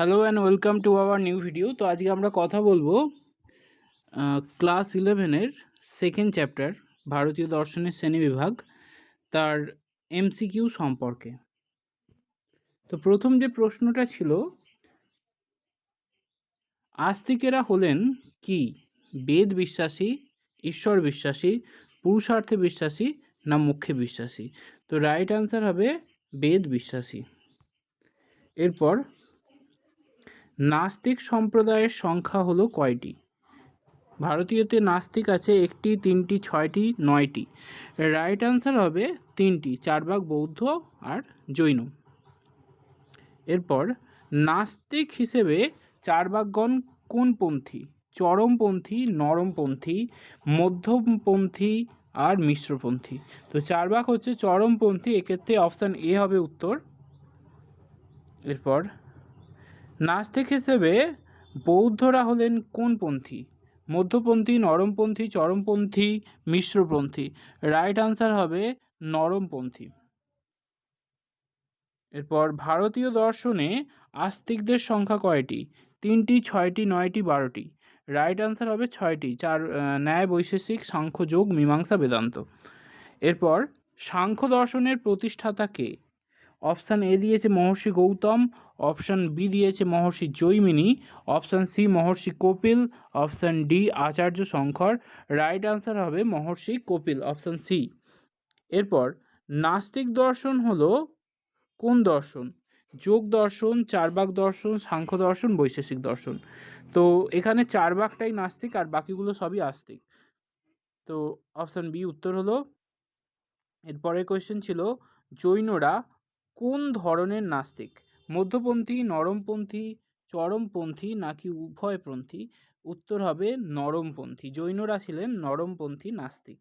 Hello and welcome to our new video তো আজকে আমরা কথা বলব ক্লাস ইলেভেনের সেকেন্ড চ্যাপ্টার ভারতীয় দর্শনের শ্রেণীবিভাগ তার এমসিকিউ সম্পর্কে। তো প্রথম যে প্রশ্নটা ছিল, আস্তিকেরা হলেন কি? বেদ বিশ্বাসী, ঈশ্বর বিশ্বাসী, পুরুষার্থে বিশ্বাসী না মুখ্যে বিশ্বাসী? তো রাইট আনসার হবে বেদ বিশ্বাসী। এরপর নাস্তিক সম্প্রদায়ের সংখ্যা হলো কয়টি? ভারতীয়তে নাস্তিক আছে একটি, তিনটি, ছয়টি, নয়টি। রাইট আনসার হবে তিনটি, চার ভাগ বৌদ্ধ আর জৈন। এরপর, নাস্তিক হিসেবে চার ভাগগণ কোন পন্থী চরমপন্থী, নরমপন্থী, মধ্যমপন্থী আর মিশ্রপন্থী। তো চার ভাগ হচ্ছে চরমপন্থী, এক্ষেত্রে অপশান এ হবে উত্তর। এরপর নাস্তিক হিসেবে বৌদ্ধরা হলেন কোন পন্থী? মধ্যপন্থী, নরমপন্থী, চরমপন্থী, মিশ্রপন্থী? রাইট আনসার হবে নরমপন্থী। এরপর ভারতীয় দর্শনে আস্তিকদের সংখ্যা কয়টি? তিনটি, ছয়টি, নয়টি, বারোটি। রাইট আনসার হবে ছয়টি, চার ন্যায় বৈশেষিক, সাংখ্যযোগ, মীমাংসা বেদান্ত। এরপর সাংখ্য দর্শনের প্রতিষ্ঠাতা কে? অপশান এ দিয়েছে মহর্ষি গৌতম, অপশান বি দিয়েছে Maharshi Jaimini, option C Maharshi Kapil, option D Acharya Shankar, right answer হবে মহর্ষি কপিল, অপশান সি। এরপর নাস্তিক দর্শন হলো কোন দর্শন? যোগ দর্শন, চারবাক দর্শন, সাংখ্য দর্শন, বৈশেষিক দর্শন। তো এখানে চারবাকটাই নাস্তিক আর বাকিগুলো সবই আস্তিক। তো অপশান বি উত্তর হলো এরপরের কোয়েশ্চেন ছিল জৈনরা কোন ধরনের নাস্তিক? মধ্যপন্থী, নরমপন্থী, চরমপন্থী নাকি উভয়পন্থী? উত্তর হবে নরমপন্থী। জৈনরা ছিলেন নরমপন্থী নাস্তিক।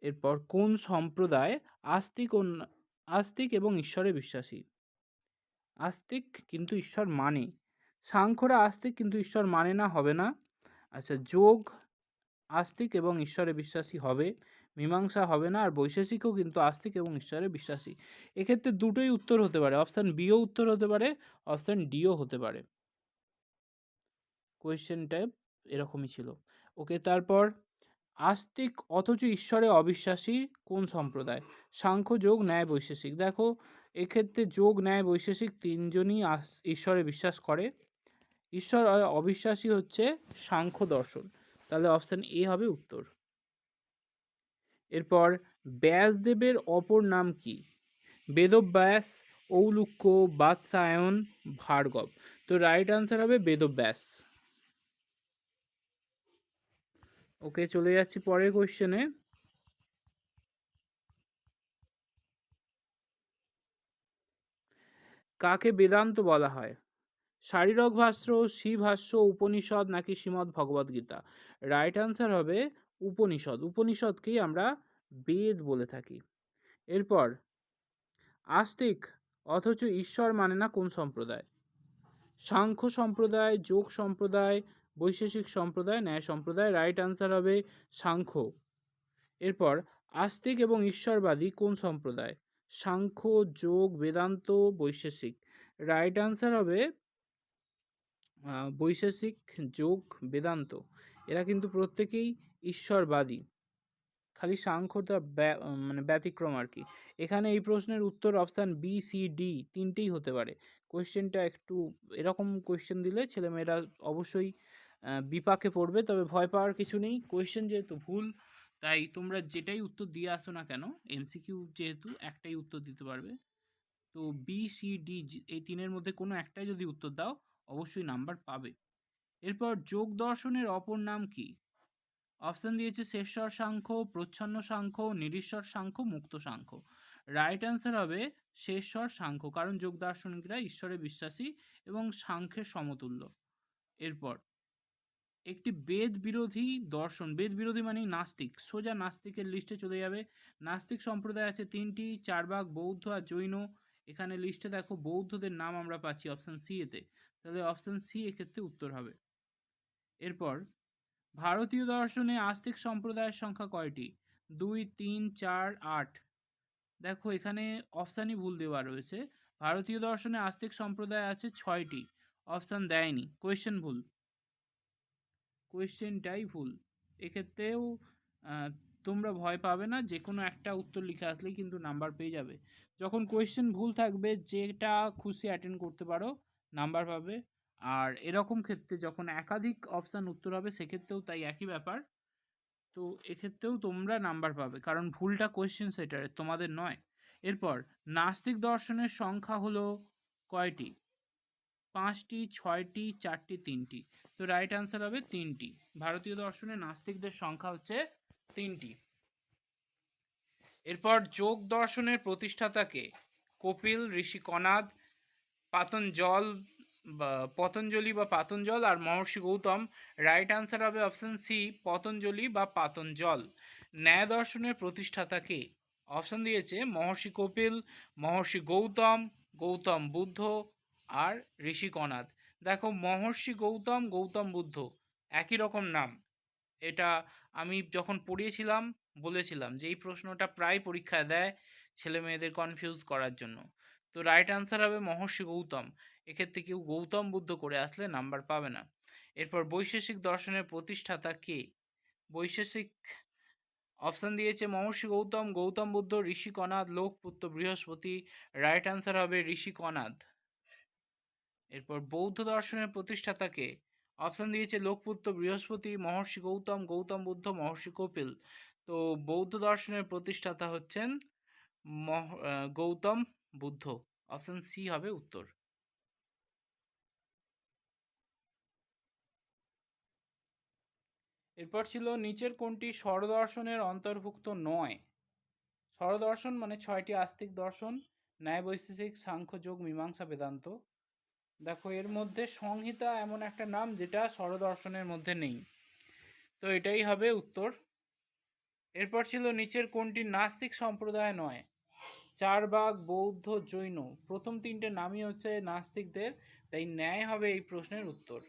এরপর কোন সম্প্রদায় আস্তিক ও আস্তিক এবং ঈশ্বরে বিশ্বাসী? আস্তিক কিন্তু ঈশ্বর মানে। সাংখ্যরা আস্তিক কিন্তু ঈশ্বর মানে না, হবে না। আচ্ছা যোগ আস্তিক এবং ঈশ্বরে বিশ্বাসী হবে। মীমাংসা হবে না, আর বৈশেষিকও কিন্তু আস্তিক এবং ঈশ্বরে বিশ্বাসী। এক্ষেত্রে দুটোই উত্তর হতে পারে অপশান বিও উত্তর হতে পারে অপশান ডিও হতে পারে। কোয়েশ্চেনটা এরকমই ছিল। ওকে তারপর, আস্তিক অথচ ঈশ্বরে অবিশ্বাসী কোন সম্প্রদায়? সাংখ্য, যোগ, ন্যায়, বৈশেষিক। দেখো, এক্ষেত্রে যোগ, ন্যায়, বৈশেষিক তিনজনই ঈশ্বরে বিশ্বাস করে। ঈশ্বর অবিশ্বাসী হচ্ছে সাংখ্য দর্শন। তাহলে অপশান এ হবে উত্তর। এরপর ব্যাসদেবের অপর নাম কি? বেদব্যাস, ঔলুক্য বাদশায়ন ভার্গব। তো রাইট আনসার হবে বেদব্যাস। ওকে চলে যাচ্ছি পরের কোয়েশ্চেনে কাকে বেদান্ত বলা হয়? শারীরক ভাষ্য শিভাষ্য উপনিষদ নাকি শ্রীমদ্ ভগবদ্গীতা রাইট আনসার হবে উপনিষদ, উপনিষদকেই আমরা বেদ বলে থাকি। এরপর, আস্তিক অথচ ঈশ্বর মানে না কোন সম্প্রদায়? সাংখ্য সম্প্রদায়, যোগ সম্প্রদায়, বৈশেষিক সম্প্রদায়, ন্যায় সম্প্রদায়, রাইট আনসার হবে সাংখ্য। এরপর, আস্তিক এবং ঈশ্বরবাদী কোন সম্প্রদায়? সাংখ্য, যোগ, বেদান্ত, বৈশেষিক। রাইট আনসার হবে বৈশেষিক, যোগ, বেদান্ত। এরা কিন্তু প্রত্যেকেই ঈশ্বরবাদী। খালি সাংখ্যতা মানে ব্যতিক্রম আর কি। এখানে এই প্রশ্নের উত্তর অপশান বি সি ডি তিনটেই হতে পারে। কোয়েশ্চেনটা একটু এরকম কোয়েশ্চেন দিলে ছেলেমেয়েরা অবশ্যই বিপাকে পড়বে, তবে ভয় পাওয়ার কিছু নেই। কোয়েশ্চেন যেহেতু ভুল, তাই তোমরা যেটাই উত্তর দিয়ে আসো না কেন এমসিকিউ যেহেতু একটাই উত্তর দিতে পারবে। তো বি সি ডি এই তিনের মধ্যে কোনো একটাই যদি উত্তর দাও, অবশ্যই নাম্বার পাবে। এরপর যোগ দর্শনের অপর নাম কি? অপশান দিয়েছে শেষর সাংখ্য, প্রচ্ছন্ন সাংখ্য নিরীশ্বর সাংখ্য, মুক্ত সাংখ্য। রাইট অ্যান্সার হবে শেষর সাংখ্য, কারণ যোগ দার্শনিকরা ঈশ্বরে বিশ্বাসী এবং সাংখ্যের সমতুল্য। এরপর, একটি বেদ বিরোধী দর্শন, বেদ বিরোধী মানেই নাস্তিক। সোজা নাস্তিকের লিস্টে চলে যাবে। নাস্তিক সম্প্রদায় আছে তিনটি, চারবাগ, বৌদ্ধ আর জৈন। এখানে লিস্টে দেখো বৌদ্ধদের নাম আমরা পাচ্ছি অপশান সি এতে। তাহলে অপশান সি এক্ষেত্রে উত্তর হবে। এরপর ভারতীয় দর্শনে আস্তিক সম্প্রদায়ের সংখ্যা কয়টি? দুই, তিন, চার, আট। দেখো, এখানে অপশানই ভুল দেওয়া রয়েছে। ভারতীয় দর্শনে আস্তিক সম্প্রদায় আছে ছয়টি। অপশান দেয়নি। কোয়েশ্চেন ভুল। কোয়েশ্চেনটাই ভুল। এক্ষেত্রেও তোমরা ভয় পাবে না যে কোনো একটা উত্তর লিখে আসলেই কিন্তু নাম্বার পেয়ে যাবে। যখন কোয়েশ্চেন ভুল থাকবে, যেটা খুশি অ্যাটেন্ড করতে পারো, নাম্বার পাবে। আর এরকম ক্ষেত্রে যখন একাধিক অপশান উত্তর হবে, সেক্ষেত্রেও তাই একই ব্যাপার। তো এক্ষেত্রেও তোমরা নাম্বার পাবে, কারণ ভুলটা কোয়েশ্চেন সেটার তোমাদের নয়। এরপর, নাস্তিক দর্শনের সংখ্যা হলো কয়টি? পাঁচটি, ছয়টি, চারটি, তিনটি। তো রাইট আনসার হবে তিনটি। ভারতীয় দর্শনে নাস্তিকদের সংখ্যা হচ্ছে তিনটি। এরপর, যোগ দর্শনের প্রতিষ্ঠাতাকে কপিল, ঋষি কনাদ, পাতঞ্জল বা পতঞ্জলি বা পাতঞ্জল আর মহর্ষি গৌতম রাইট আনসার হবে অপশন সি পতঞ্জলি বা পাতঞ্জল। ন্যায় দর্শনের প্রতিষ্ঠাতাকে অপশন দিয়েছে মহর্ষি কপিল, মহর্ষি গৌতম গৌতম বুদ্ধ আর ঋষি কনাদ দেখো মহর্ষি গৌতম গৌতম বুদ্ধ, একই রকম নাম। এটা আমি যখন পড়িয়েছিলাম, বলেছিলাম যে এই প্রশ্নটা প্রায় পরীক্ষায় দেয় ছেলে মেয়েদের কনফিউজ করার জন্য। তো রাইট আনসার হবে মহর্ষি গৌতম। এক্ষেত্রে কেউ গৌতম বুদ্ধ করে আসলে নাম্বার পাবে না। এরপর বৈশেষিক দর্শনের প্রতিষ্ঠাতা কে? বৈশেষিক অপশান দিয়েছে মহর্ষি গৌতম। গৌতম বুদ্ধ, ঋষি কনাদ, লোকপুত্র বৃহস্পতি রাইট আনসার হবে ঋষি কনাদ। এরপর বৌদ্ধ দর্শনের প্রতিষ্ঠাতাকে অপশান দিয়েছে লোকপুত্র বৃহস্পতি, মহর্ষি গৌতম গৌতম বুদ্ধ, মহর্ষি কপিল। তো বৌদ্ধ দর্শনের প্রতিষ্ঠাতা হচ্ছেন মহ গৌতম বুদ্ধ। অপশান সি হবে উত্তর। এরপর ছিল নিচের কোনটি স্বরদর্শনের অন্তর্ভুক্ত নয়। স্বরদর্শন মানে ছয়টি আস্তিক দর্শন ন্যায় বৈশেষিক সাংখ্য যোগ মীমাংসা, বেদান্ত। দেখো, এর মধ্যে সংহিতা এমন একটা নাম যেটা স্বরদর্শনের মধ্যে নেই। তো এটাই হবে উত্তর। এরপর ছিল নিচের কোনটি নাস্তিক সম্প্রদায় নয়, চারবাগ, বৌদ্ধ, জৈন। প্রথম তিনটে নামই হচ্ছে নাস্তিকদের, তাই ন্যায় হবে এই প্রশ্নের উত্তর।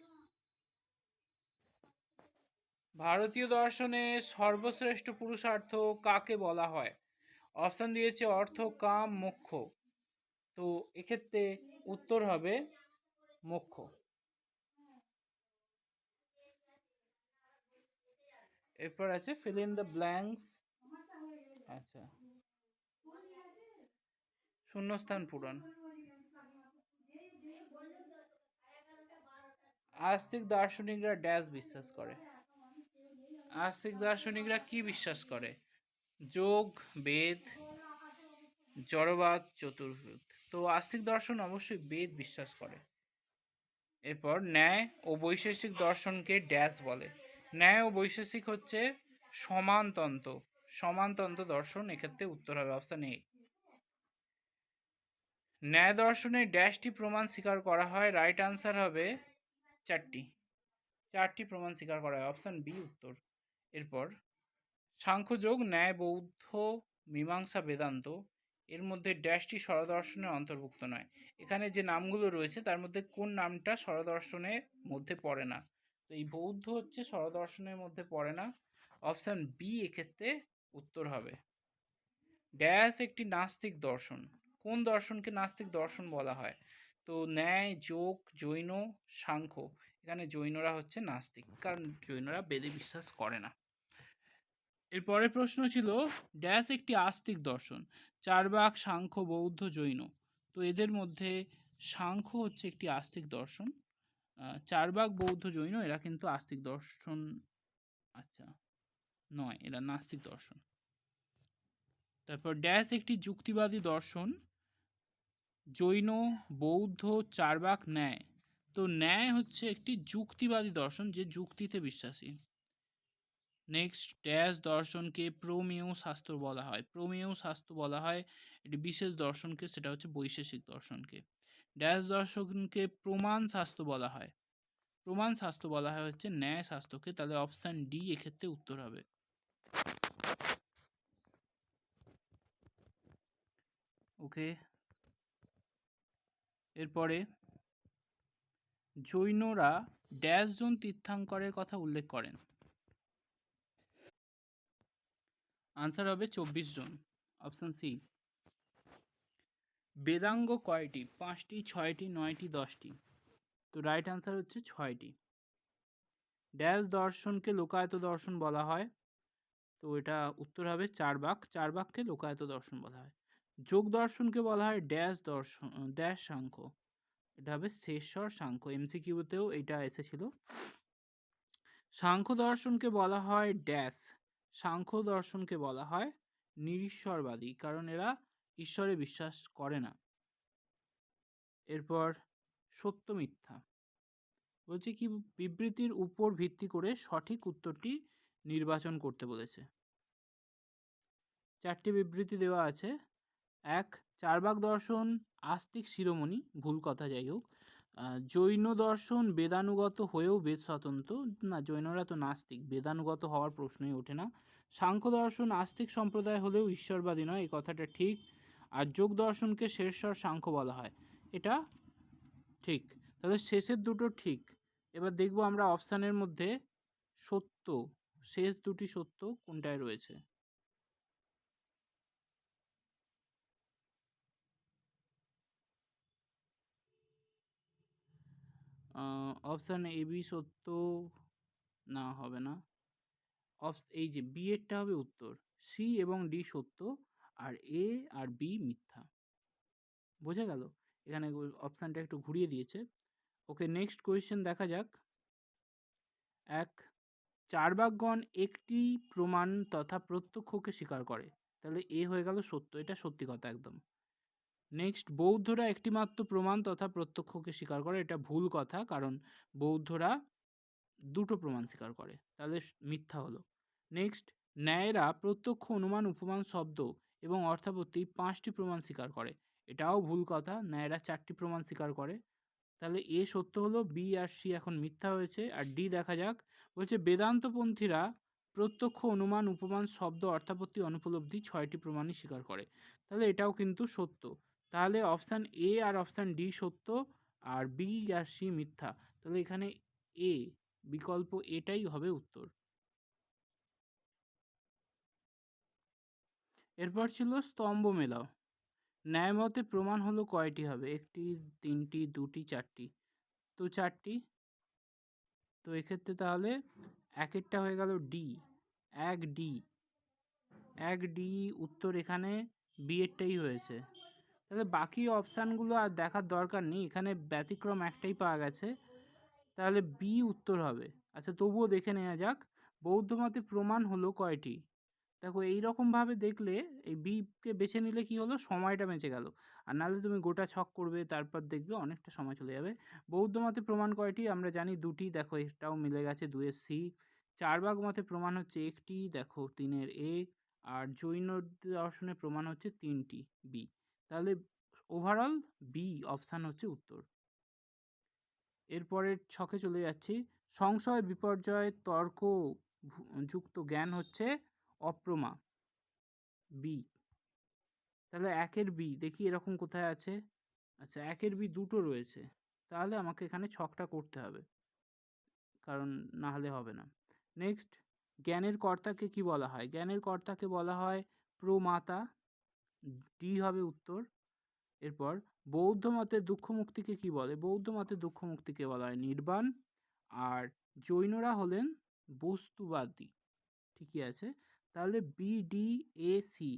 ভারতীয় দর্শনে সর্বশ্রেষ্ঠ পুরুষার্থ কাকে বলা হয়? অপশান দিয়েছে অর্থ, কাম, মোক্ষ। তো এক্ষেত্রে উত্তর হবে মোক্ষ। এরপর আছে ফিল ইন দ্য ব্ল্যাঙ্কস আচ্ছা। শূন্যস্থান পূরণ। আস্তিক দার্শনিকরা ড্যাশ বিশ্বাস করে। আস্তিক দার্শনিকরা কি বিশ্বাস করে? যোগ, বেদ, জড়বাদ, চতুর্ভুজ। তো আস্তিক দর্শন অবশ্যই বেদ বিশ্বাস করে। এরপর ন্যায় ও বৈশেষিক দর্শনকে ড্যাশ বলে। ন্যায় ও বৈশেষিক হচ্ছে সমানতন্ত্র। সমানতন্ত্র দর্শন এক্ষেত্রে উত্তর হবে অপশান এ। ন্যায় দর্শনে ড্যাশটি প্রমাণ স্বীকার করা হয়, রাইট আনসার হবে চারটি। চারটি প্রমাণ স্বীকার করা হয়, অপশান বি উত্তর। এরপর, সাংখ্যযোগ, ন্যায়, বৌদ্ধ, মীমাংসা, বেদান্ত, এর মধ্যে ড্যাশটি স্বরদর্শনের অন্তর্ভুক্ত নয়। এখানে যে নামগুলো রয়েছে, তার মধ্যে কোন নামটা স্বরদর্শনের মধ্যে পড়ে না? তো এই বৌদ্ধ হচ্ছে স্বরদর্শনের মধ্যে পড়ে না। অপশান বি এক্ষেত্রে উত্তর হবে। ড্যাশ একটি নাস্তিক দর্শন। কোন দর্শনকে নাস্তিক দর্শন বলা হয়? তো ন্যায়, যোগ, জৈন, সাংখ্য। এখানে জৈনরা হচ্ছে নাস্তিক। কারণ জৈনরা বেদে বিশ্বাস করে না। এর পরের প্রশ্ন ছিল, ড্যাশ একটি আস্তিক দর্শন, চারবাক, সাংখ্য, বৌদ্ধ, জৈন। তো এদের মধ্যে সাংখ্য হচ্ছে একটি আস্তিক দর্শন। চারবাক, বৌদ্ধ, জৈন, এরা কিন্তু আস্তিক দর্শন আচ্ছা নয়, এরা নাস্তিক দর্শন। তারপর, ড্যাশ একটি যুক্তিবাদী দর্শন, জৈন, বৌদ্ধ, চারবাক, ন্যায়। তো ন্যায় হচ্ছে একটি যুক্তিবাদী দর্শন, যে যুক্তিতে বিশ্বাসী। নেক্সট ড্যাশ দর্শনকে প্রমেয় শাস্ত্র বলা হয়। প্রমেয় শাস্ত্র বলা হয় একটি বিশেষ দর্শনকে, সেটা হচ্ছে বৈশেষিক দর্শনকে। ড্যাশ দর্শনকে প্রমাণ শাস্ত্র বলা হয়। প্রমাণ শাস্ত্র বলা হয় হচ্ছে ন্যায় শাস্ত্রকে, তাহলে অপশান ডি এক্ষেত্রে উত্তর হবে। ওকে এরপরে জৈনরা ড্যাশ জন তীর্থাঙ্করের কথা উল্লেখ করেন। আনসার হবে চব্বিশ জন। অপশান সি বেদাঙ্গ কয়টি? পাঁচটি, ছয়টি, নয়টি, দশটি। তো রাইট আনসার হচ্ছে ছয়টি। ড্যাশ দর্শনকে লোকায়ত দর্শন বলা হয়। তো এটা উত্তর হবে চারবাক চারবাককে লোকায়ত দর্শন বলা হয়। যোগ দর্শনকে বলা হয় ড্যাশ দর্শন ড্যাশ সাংখ্য। এটা হবে শেষর সাংখ্য। এমসিকিউতেও এটা এসেছিল। সাংখ্য দর্শনকে বলা হয় ড্যাশ সাংখ্য দর্শনকে বলা হয় নিরীশ্বরবাদী, কারণ এরা ঈশ্বরে বিশ্বাস করে না। এরপর সত্য মিথ্যা। বলছে কি, বিবৃতির উপর ভিত্তি করে সঠিক উত্তরটি নির্বাচন করতে বলেছে। চারটি বিবৃতি দেওয়া আছে। এক, চারবাক দর্শন, আস্তিক শিরোমণি, ভুল কথা যাই হোক। জৈন দর্শন বেদানুগত হয়েও বেদ স্বতন্ত্র। না, জৈনরা তো নাস্তিক, বেদানুগত হওয়ার প্রশ্নই ওঠে না। সাংখ্য দর্শন আস্তিক সম্প্রদায় হলেও ঈশ্বরবাদী নয়, এই কথাটা ঠিক। আর যোগ দর্শনকে শেষর সাংখ্য বলা হয়। এটা ঠিক। তাহলে শেষের দুটো ঠিক। এবার দেখব আমরা অপশানের মধ্যে সত্য, শেষ দুটি সত্য কোনটায় রয়েছে। অপশান এ বি সত্য না হবে না। অপস এই যে বি এরটা হবে উত্তর। সি এবং ডি সত্য আর এ আর বি মিথ্যা। বোঝা গেল? এখানে অপশানটা একটু ঘুরিয়ে দিয়েছে। ওকে নেক্সট কোয়েশ্চেন দেখা যাক। এক চারবাকগণ একটি প্রমাণ তথা প্রত্যক্ষকে স্বীকার করে। তাহলে এ হয়ে গেল সত্য। এটা সত্যি কথা একদম। নেক্সট বৌদ্ধরা একটিমাত্র প্রমাণ তথা প্রত্যক্ষকে স্বীকার করে। এটা ভুল কথা, কারণ বৌদ্ধরা দুটো প্রমাণ স্বীকার করে। তাহলে মিথ্যা হলো। নেক্সট ন্যায়েরা প্রত্যক্ষ অনুমান, উপমান, শব্দ এবং অর্থাপত্তি পাঁচটি প্রমাণ স্বীকার করে। এটাও ভুল কথা, ন্যায়েরা চারটি প্রমাণ স্বীকার করে। তাহলে এ সত্য হলো বি আর সি এখন মিথ্যা হয়েছে, আর ডি দেখা যাক। বলছে, বেদান্তপন্থীরা প্রত্যক্ষ অনুমান, উপমান, শব্দ, অর্থাপত্তি, অনুপলব্ধি ছয়টি প্রমাণই স্বীকার করে। তাহলে এটাও কিন্তু সত্য। তাহলে অপশান এ আর অপশান ডি সত্য আর বি আর সি মিথ্যা। তাহলে এখানে এ বিকল্প এটাই হবে উত্তর। এরপর ছিল স্তম্ভ মেলাও। ন্যায়মতে প্রমাণ হলো কয়টি হবে? একটি, তিনটি, দুটি, চারটি। তো চারটি। তো এক্ষেত্রে তাহলে একেরটা হয়ে গেল ডি এক ডি এক ডি উত্তর এখানে বি এরটাই হয়েছে। তাহলে বাকি অপশানগুলো আর দেখার দরকার নেই। এখানে ব্যতিক্রম একটাই পাওয়া গেছে। তাহলে বি উত্তর হবে। আচ্ছা তবুও দেখে নেওয়া যাক। বৌদ্ধ মতে প্রমাণ হলো কয়টি? দেখো এইরকমভাবে দেখলে এই বিকে বেছে নিলে কি হলো? সময়টা বেঁচে গেল। আর নাহলে তুমি গোটা ছক করবে, তারপর দেখবে অনেকটা সময় চলে যাবে। বৌদ্ধ মতে প্রমাণ কয়টি? আমরা জানি দুটি। দেখো এটাও মিলে গেছে দুয়ের সি চারবাগ মতে প্রমাণ হচ্ছে একটি। দেখো, তিনের এ আর জৈন দর্শনে প্রমাণ হচ্ছে তিনটি বি তাহলে ওভারঅল বি অপশান হচ্ছে উত্তর। এরপরের ছকে চলে যাচ্ছি। সংশয়, বিপর্যয়, তর্ক যুক্ত জ্ঞান হচ্ছে অপ্রমা। বি তাহলে একের বি দেখি এরকম কোথায় আছে। আচ্ছা একের বি দুটো রয়েছে। তাহলে আমাকে এখানে ছকটা করতে হবে। কারণ না হলে হবে না। নেক্সট জ্ঞানের কর্তাকে কি বলা হয়? জ্ঞানের কর্তাকে বলা হয় প্রমাতা। ডি হবে উত্তর। এরপর বৌদ্ধ মতে দুঃখ মুক্তিকে কি বলে? বৌদ্ধ মতে দুঃখ মুক্তিকে বলা হয় নির্বাণ। আর জৈনরা হলেন বস্তুবাদী। ঠিকই আছে। তাহলে বিডিএসি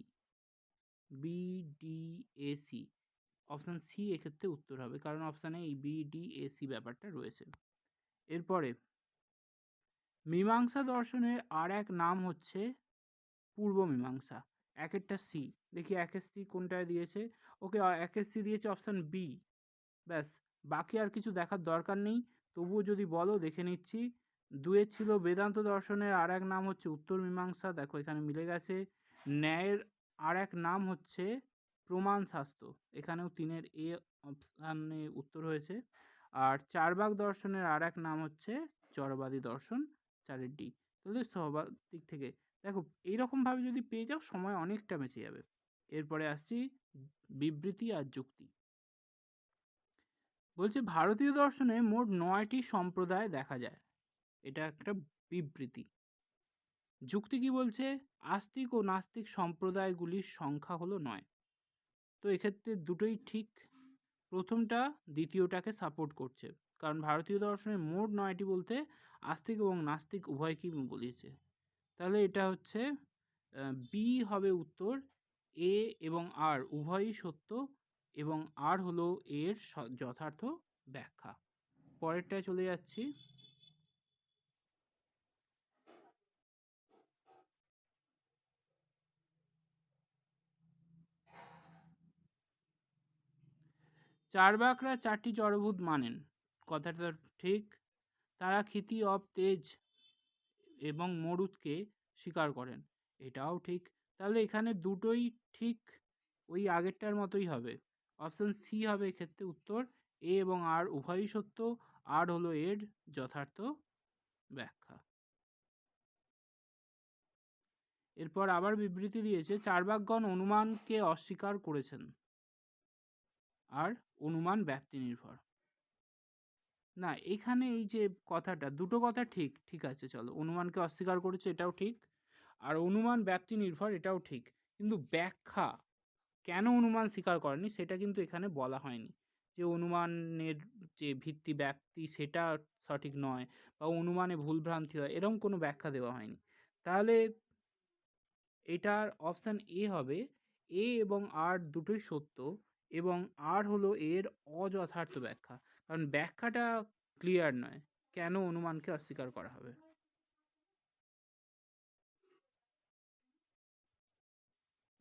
বিডিএসি অপশান সি এক্ষেত্রে উত্তর হবে। কারণ অপশানে এই বিডিএসি ব্যাপারটা রয়েছে। এরপরে মীমাংসা দর্শনের আর এক নাম হচ্ছে পূর্ব মীমাংসা। একেরটা সি দেখি একের সি কোনটায় দিয়েছে? ওকে একের সি দিয়েছে অপশান বি ব্যাস। বাকি আর কিছু দেখার দরকার নেই। তবুও যদি বলো, দেখে নিচ্ছি। দুয়ের ছিল বেদান্ত দর্শনের আর এক নাম হচ্ছে উত্তর মীমাংসা। দেখো, এখানে মিলে গেছে। ন্যায়ের আর এক নাম হচ্ছে প্রমাণ শাস্ত্র। এখানেও তিনের এ অপশানে উত্তর হয়েছে। আর চারবাগ দর্শনের আর এক নাম হচ্ছে জড়বাদী দর্শন, চারের ডি তাহলে সবার দিক থেকে দেখো এইরকমভাবে যদি পেয়ে যাও, সময় অনেকটা বেঁচে যাবে। এরপরে আসছি বিবৃতি আর যুক্তি। বলছে, ভারতীয় দর্শনে মোট নয়টি সম্প্রদায় দেখা যায়। এটা একটা বিবৃতি। যুক্তি কি বলছে? আস্তিক ও নাস্তিক সম্প্রদায়গুলির সংখ্যা হলো নয়। তো এক্ষেত্রে দুটোই ঠিক। প্রথমটা দ্বিতীয়টাকে সাপোর্ট করছে। কারণ ভারতীয় দর্শনে মোট নয়টি বলতে আস্তিক এবং নাস্তিক উভয়কেই বলিয়েছে। তাহলে এটা হচ্ছে বি হবে উত্তর এ এবং আর উভয়ই সত্য এবং আর হলো এর যথার্থ ব্যাখ্যা। পরেরটায় চলে যাচ্ছি। চারবাকরা চারটি জড়ভূত মানেন। কথাটা ঠিক। তারা ক্ষিতি, অব, তেজ এবং মরুদকে স্বীকার করেন। এটাও ঠিক। তাহলে এখানে দুটোই ঠিক ওই আগেরটার মতোই হবে। অপশান সি হবে এক্ষেত্রে উত্তর। এ এবং আর উভয়ই সত্য। আর হলো এর যথার্থ ব্যাখ্যা। এরপর আবার বিবৃতি দিয়েছে চারবাকগণ অনুমানকে অস্বীকার করেছেন। আর অনুমান ব্যাপ্তি নির্ভর। না, এখানে এই যে কথাটা, দুটো কথা ঠিক ঠিক আছে, চলো। অনুমানকে অস্বীকার করেছে, এটাও ঠিক। আর অনুমান ব্যাপ্তি নির্ভর এটাও ঠিক। কিন্তু ব্যাখ্যা, কেন অনুমান স্বীকার করেনি, সেটা কিন্তু এখানে বলা হয়নি। যে অনুমানের যে ভিত্তি ব্যাপ্তি সেটা সঠিক নয় বা অনুমানে ভুলভ্রান্তি হয় এরকম কোনো ব্যাখ্যা দেওয়া হয়নি। তাহলে এটার অপশান এ হবে, এ এবং আর দুটোই সত্য এবং আর হলো এর অযথার্থ ব্যাখ্যা। কারণ ব্যাখ্যাটা ক্লিয়ার নয়। কেন অনুমানকে অস্বীকার করা হবে?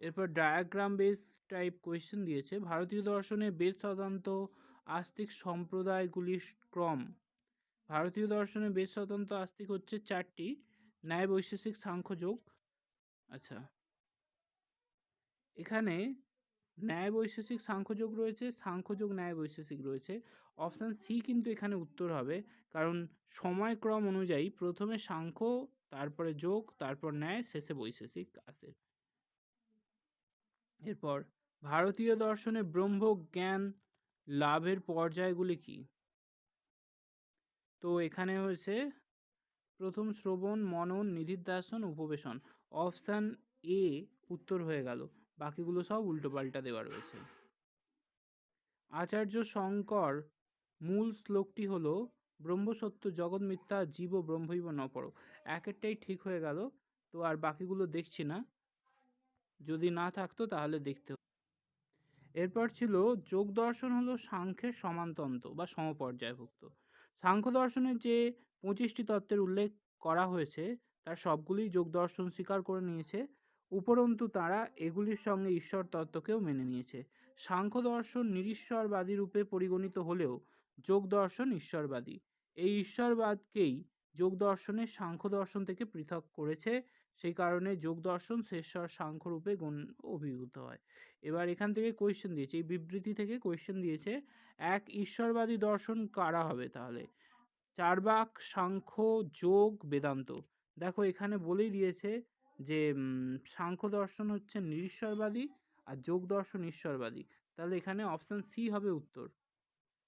এরপর ডায়াগ্রাম বেস টাইপ কোয়েশ্চেন দিয়েছে, ভারতীয় দর্শনে বেদ স্বতন্ত্র আস্তিক সম্প্রদায়গুলির ক্রম। ভারতীয় দর্শনে বেদ স্বতন্ত্র আস্তিক হচ্ছে চারটি, ন্যায় বৈশেষিক সাংখ্যযোগ। আচ্ছা। এখানে ন্যায় বৈশেষিক সাংখ্যযোগ রয়েছে, সাংখ্যযোগ ন্যায় বৈশেষিক রয়েছে। অপশান সি কিন্তু এখানে উত্তর হবে। কারণ সময়ক্রম অনুযায়ী প্রথমে সাংখ্য, তারপরে যোগ, তারপর ন্যায়, শেষে বৈশেষিক আসে এরপর, ভারতীয় দর্শনে ব্রহ্ম জ্ঞান লাভের পর্যায়গুলি কি? তো এখানে হয়েছে, প্রথম শ্রবণ, মনন, নিধিধ্যাসন, উপবেশন। অপশান এ উত্তর হয়ে গেল। বাকিগুলো সব উল্টোপাল্টা দেওয়া রয়েছে। আচার্য শঙ্কর মূল শ্লোকটি হলো, ব্রহ্মসত্য জগৎ মিথ্যা, জীব ব্রহ্মৈব নপর। একেরটাই ঠিক হয়ে গেল, তো আর বাকিগুলো দেখছি না। যদি না থাকতো তাহলে দেখতে। এরপর ছিল, যোগ দর্শন হলো সাংখ্যের সমান্তন্ত বা সমপর্যায়ভুক্ত। সাংখ্য দর্শনের যে পঁচিশটি তত্ত্বের উল্লেখ করা হয়েছে, তার সবগুলিই যোগ দর্শন স্বীকার করে নিয়েছে। উপরন্তু তারা এগুলির সঙ্গে ঈশ্বর তত্ত্বকেও মেনে নিয়েছে। সাংখ্য দর্শন নিরীশ্বরবাদী রূপে পরিগণিত হলেও যোগ দর্শন ঈশ্বরবাদী। এই ঈশ্বরবাদকেই যোগ দর্শনের সাংখ্য দর্শন থেকে পৃথক করেছে। সেই কারণে যোগ দর্শন শেষর সাংখ্য রূপে গণ অভিভূত হয়। এবার এখান থেকে কোয়েশ্চেন দিয়েছে, এই বিবৃতি থেকে কোয়েশ্চেন দিয়েছে, এক ঈশ্বরবাদী দর্শন কারা হবে তাহলে? চারবাক, সাংখ্য, যোগ, বেদান্ত। দেখো এখানে বলেই দিয়েছে যে সাংখ্য দর্শন হচ্ছে নিরীশ্বরবাদী আর যোগ দর্শন ঈশ্বরবাদী। তাহলে এখানে অপশান সি হবে উত্তর।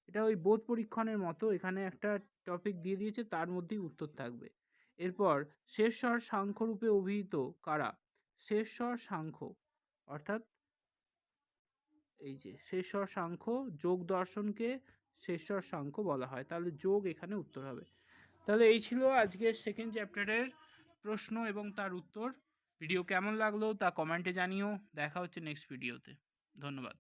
এটা ওই বোধ পরীক্ষণের মতো এখানে একটা টপিক দিয়ে দিয়েছে, তার মধ্যেই উত্তর থাকবে। এরপর শেষস্বর সাংখ্য রূপে অভিহিত কারা? শেষস্বর সাংখ্য, অর্থাৎ এই যে শেষস্বর সাংখ্য, যোগ দর্শনকে শেষস্বর সাংখ্য বলা হয়। তাহলে যোগ এখানে উত্তর হবে। তাহলে এই ছিল আজকের সেকেন্ড চ্যাপ্টারের প্রশ্ন এবং তার উত্তর। ভিডিও কেমন লাগল তা কমেন্টে জানিও। দেখা হচ্ছে নেক্সট ভিডিওতে ধন্যবাদ।